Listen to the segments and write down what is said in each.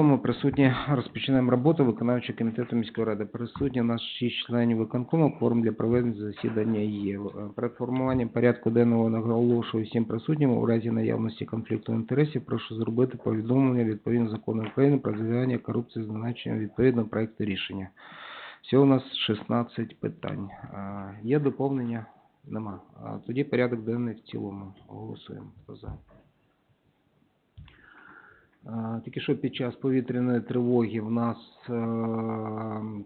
виконкому присутні розпочинаємо роботу виконавчого комітету міської ради. Присутні у нас шість членів виконкому, форум для проведення засідання є. Перед формуванням порядку денного наголошую всім присутнім у разі наявності конфлікту інтересів прошу зробити повідомлення відповідно закону України про зв'язання корупції з зазначенням відповідного проекту рішення. Всього у нас 16 питань. Є доповнення? Нема. Тоді порядок денний в цілому. Голосуємо. За? Тільки що під час повітряної тривоги в нас е,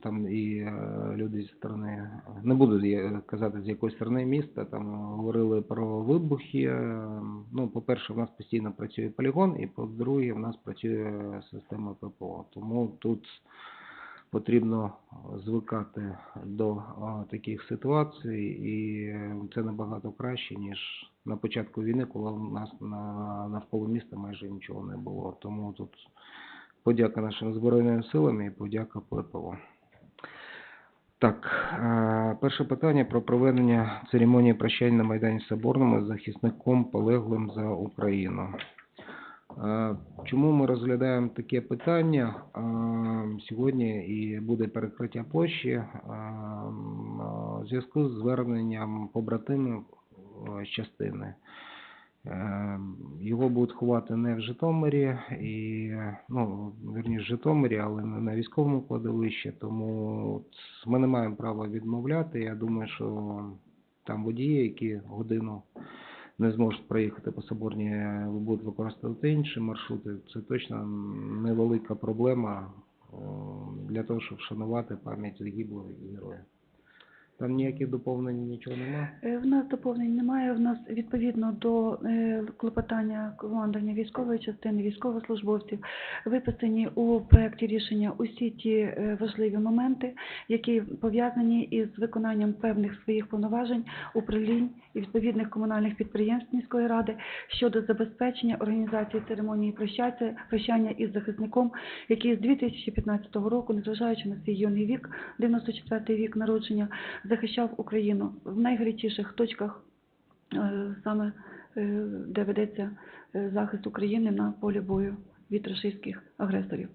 там і е, люди зі сторони, не буду казати з якої сторони міста, там говорили про вибухи. Е, Ну, по-перше, в нас постійно працює полігон, і по-друге, в нас працює система ППО. Тому тут потрібно звикати до таких ситуацій, і це набагато краще, ніж на початку війни, коли у нас на, навколо міста майже нічого не було. Тому тут подяка нашим Збройним силам і подяка ППО. Так, е, перше питання про проведення церемонії прощання на Майдані Соборному з захисником полеглим за Україну. Е, Чому ми розглядаємо таке питання? Е, Сьогодні і буде перекриття площі в зв'язку з зверненням побратимів частини. Е, Його будуть ховати не в Житомирі, і, ну, вірніше, в Житомирі, але не на військовому кладовищі, тому ми не маємо права відмовляти. Я думаю, що там водії, які годину не зможуть проїхати по Соборній, будуть використовувати інші маршрути. Це точно невелика проблема для того, щоб вшанувати пам'ять загиблого героя. Там ніяких доповнень нічого немає? Е, В нас доповнень немає. В нас відповідно до е, клопотання командування військової частини, військовослужбовців виписані у проєкті рішення усі ті е, важливі моменти, які пов'язані із виконанням певних своїх повноважень управлінь і відповідних комунальних підприємств міської ради щодо забезпечення організації церемонії прощаття, прощання із захисником, який з 2015 року, незважаючи на свій юний вік, 94-й вік народження, захищав Україну в найгарячіших точках, е, саме е, де ведеться е, захист України на полі бою від рашистських агресорів.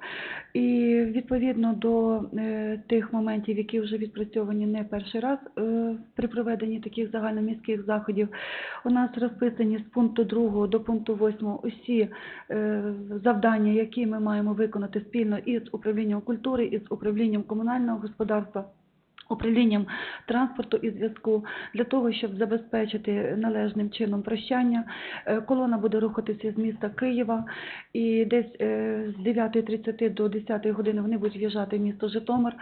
І відповідно до е, тих моментів, які вже відпрацьовані не перший раз е, при проведенні таких загальноміських заходів, у нас розписані з пункту 2 до пункту 8 усі е, завдання, які ми маємо виконати спільно із управлінням культури, із управлінням комунального господарства управлінням транспорту і зв'язку для того, щоб забезпечити належним чином прощання. Е, Колона буде рухатися з міста Києва і десь е, з 9.30 до 10 години вони будуть в'їжджати в місто Житомир.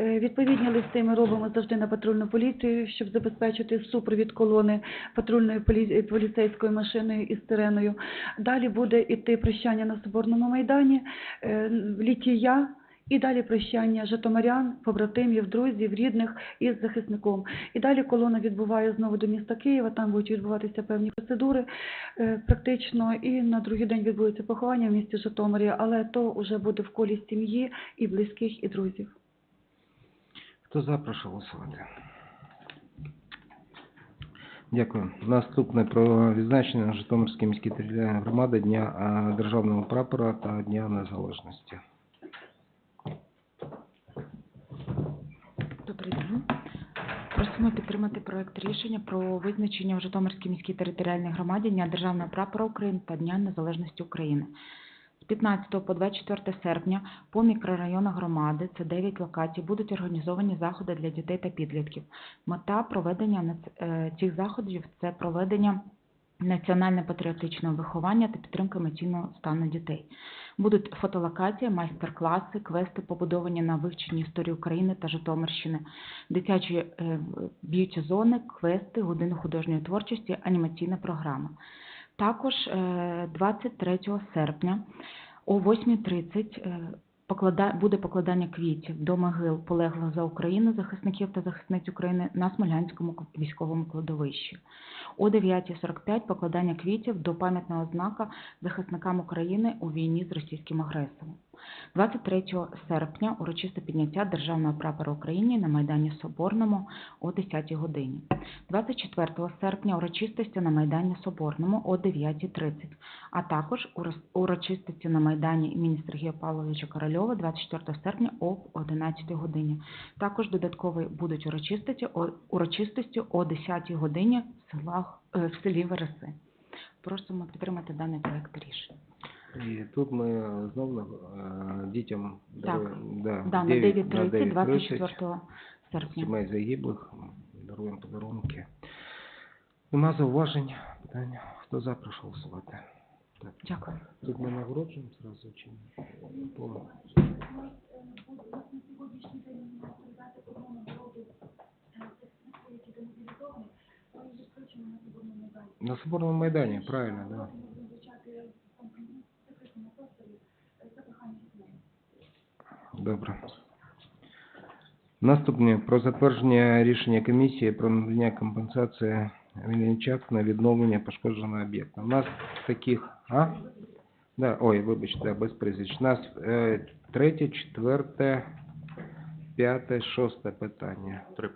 Е, Відповідні листи ми робимо завжди на патрульну поліцію, щоб забезпечити супровід колони патрульною полі- поліцейською машиною із сиреною. Далі буде іти прощання на Соборному майдані, літія. І далі прощання житомирян, побратимів, друзів, рідних із захисником. І далі колона відбуває знову до міста Києва, там будуть відбуватися певні процедури е, практично, і на другий день відбудеться поховання в місті Житомирі, але то вже буде в колі сім'ї і близьких, і друзів. Хто за, прошу голосувати. Дякую. Наступне про відзначення Житомирської міської територіальної громади Дня Державного прапора та Дня Незалежності. Добрий день. Просимо підтримати проект рішення про визначення в Житомирській міській територіальній громаді Дня Державного прапора України та Дня Незалежності України. З 15 по 24 серпня по мікрорайонах громади, це 9 локацій, будуть організовані заходи для дітей та підлітків. Мета проведення е, цих заходів – це проведення національно-патріотичного виховання та підтримки емоційного стану дітей. Будуть фотолокації, майстер-класи, квести, побудовані на вивченні історії України та Житомирщини, дитячі е, б'юті-зони, квести, години художньої творчості, анімаційна програма. Також е, 23 серпня о 8.30 е, поклада- буде покладання квітів до могил полеглих за Україну захисників та захисниць України на Смолянському військовому кладовищі. О 9.45 покладання квітів до пам'ятного знака захисникам України у війні з російським агресором. 23 серпня урочисте підняття Державного прапора України на Майдані Соборному о 10 годині. 24 серпня урочистості на Майдані Соборному о 9.30, а також урочистості на Майдані імені Сергія Павловича Корольова 24 серпня о 11 годині. Також додаткові будуть урочистості урочистості о 10 годині е, в селі Вереси. Просимо підтримати даний проект рішення. І тут ми знову е, дітям Так. да, Да, на 9 9.30 9:30 24 серпня. сімей загиблих, даруємо подарунки. Нема зауважень, питання. Хто за, прошу голосувати. Так. Дякую. Тут ми нагороджуємо зразу чи ні? Повно. На Соборному майдані, правильно, да. Добре. Наступне про затвердження рішення комісії про надання компенсації Мельничак на відновлення пошкодженого об'єкта. У нас таких, а? Да, ой, вибачте, без прізвищ. У нас е, третє, четверте, п'яте, шосте питання. Три.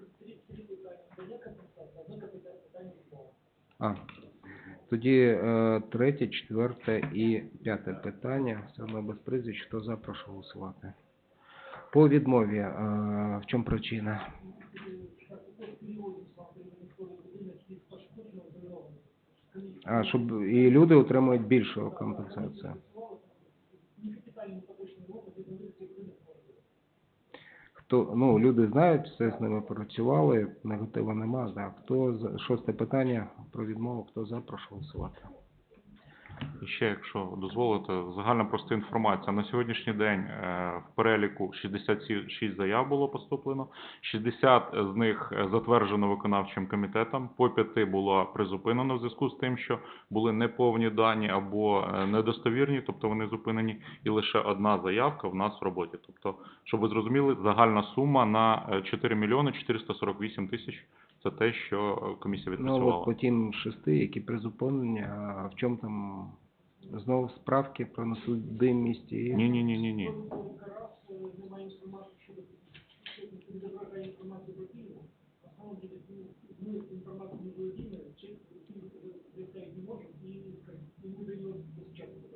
А, тоді е, третє, четверте і п'яте питання. Одно без прізвищ. Хто за, прошу голосувати. По відмові, е, в чому причина? А, щоб і люди отримують більшу компенсацію. Хто, ну, люди знають, все з ними працювали, негативу нема. Да. Хто шосте питання про відмову, хто за, прошу голосувати. І ще, якщо дозволите, загальна проста інформація. На сьогоднішній день е, в переліку 66 заяв було поступлено, 60 з них е, затверджено виконавчим комітетом, по 5 було призупинено в зв'язку з тим, що були неповні дані або е, недостовірні, тобто вони зупинені, і лише одна заявка в нас в роботі. Тобто, щоб ви зрозуміли, загальна сума на е, 4 мільйони 448 тисяч – це те, що комісія Ну, відпрацювала. от по тим шести, які призупинені, а в чому там знову справки про несудимість і... Ні, ні, ні, ні, ні.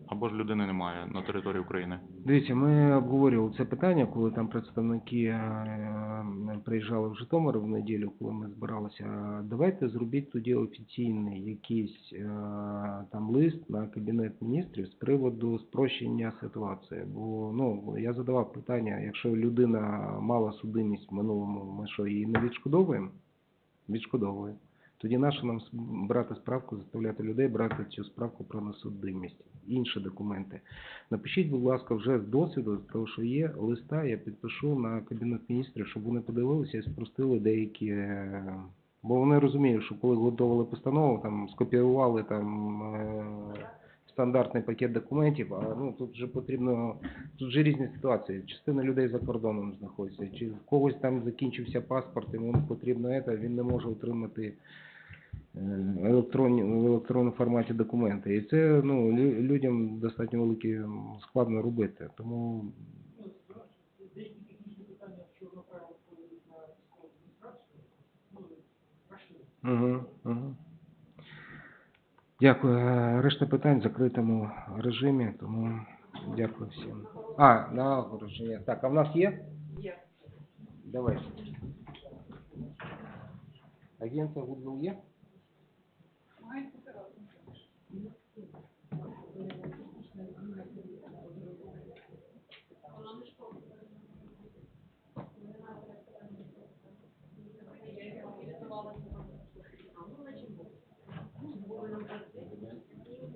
Або ж людини немає на території України. Дивіться, ми обговорювали це питання, коли там представники е, приїжджали в Житомир в неділю, коли ми збиралися. Давайте зробіть тоді офіційний якийсь е, лист на кабінет міністрів з приводу спрощення ситуації. Бо ну я задавав питання, якщо людина мала судимість в минулому, ми що її не відшкодовуємо? Відшкодовуємо. Тоді нащо нам брати справку, заставляти людей брати цю справку про несудимість, інші документи. Напишіть, будь ласка, вже з досвіду, з того, що є, листа я підпишу на Кабінет міністрів, щоб вони подивилися і спростили деякі. Бо вони розуміють, що коли готували постанову, там скопіювали там е, стандартний пакет документів, а ну тут же потрібно, тут же різні ситуації. Частина людей за кордоном знаходиться, чи в когось там закінчився паспорт, йому потрібно це, він не може отримати е, електронні, в електронному форматі документи. І це ну, людям достатньо великі складно робити. Тому Угу, угу. Дякую. Е, Решта питань в закритому режимі, тому дякую всім. А, на оголошення. Так, а в нас є? Є. Давай. Агентство Google є?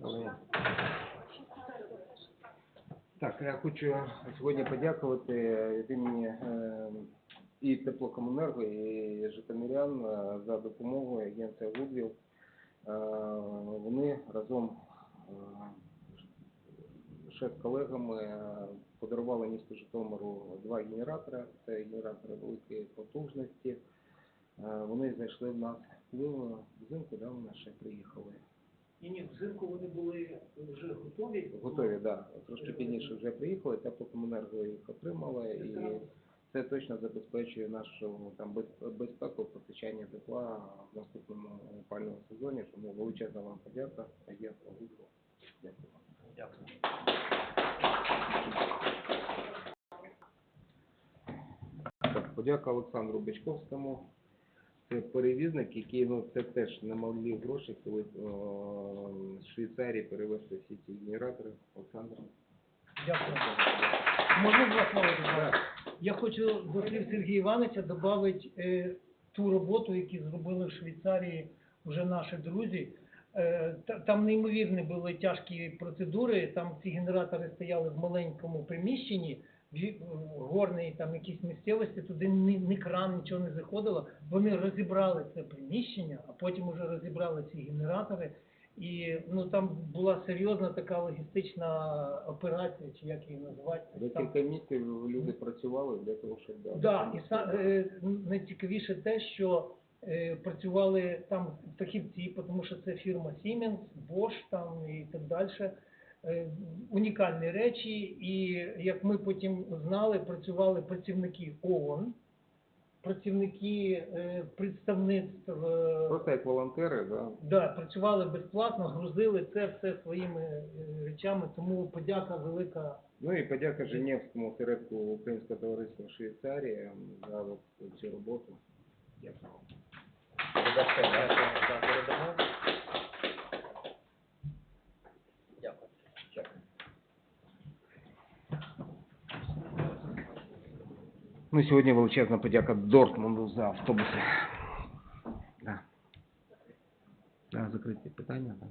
Але- Так, я хочу сьогодні подякувати від імені е, і теплокомунерго, і Житомирян е, за допомогу агенція Гудвіл. Вони разом е, ще з колегами е, подарували місту Житомиру два генератори. Це генератори великої потужності. Е, Вони зайшли в нас ну, взимку, да, вони ще приїхали. Ні, ні, взимку вони були вже готові. Готові, так. Да. Трошки пізніше вже приїхали, теплокомунерго їх отримала і це точно забезпечує нашу там безпеку постачання тепла в наступному опальному сезоні. Тому величезна вам подяка. Я Дякую. Дякую. Так, подяка Олександру Бичковському. Перевізник, який ну це теж немалі гроші, коли з Швейцарії перевезти всі ці генератори. Олександр. Дякую. Можна два слова додати? Я хочу до слів Сергія Івановича додати е, ту роботу, яку зробили в Швейцарії вже наші друзі. Е, та- там неймовірні були тяжкі процедури. Там ці генератори стояли в маленькому приміщенні, в горній там якійсь місцевості, туди ні, ні кран, нічого не заходило. Вони розібрали це приміщення, а потім вже розібрали ці генератори. І ну там була серйозна така логістична операція, чи як її назвати. Там- Декілька місяців люди працювали для того, щоб да, Да, і са, е, найцікавіше те, що е, працювали там фахівці, тому що це фірма Siemens, Bosch там і так далі. Е, унікальні речі, і як ми потім знали, працювали працівники ООН, працівники е, представництв, е, просто як волонтери, да, да, працювали безплатно, грузили це все своїми речами, тому подяка велика Ну і подяка Женевському осередку Українського товариства Швейцарії за цю роботу. Дякую. Дякую. Ну сьогодні величезна подяка Дортмунду за автобуси. Да. Да, закриті питання. Да.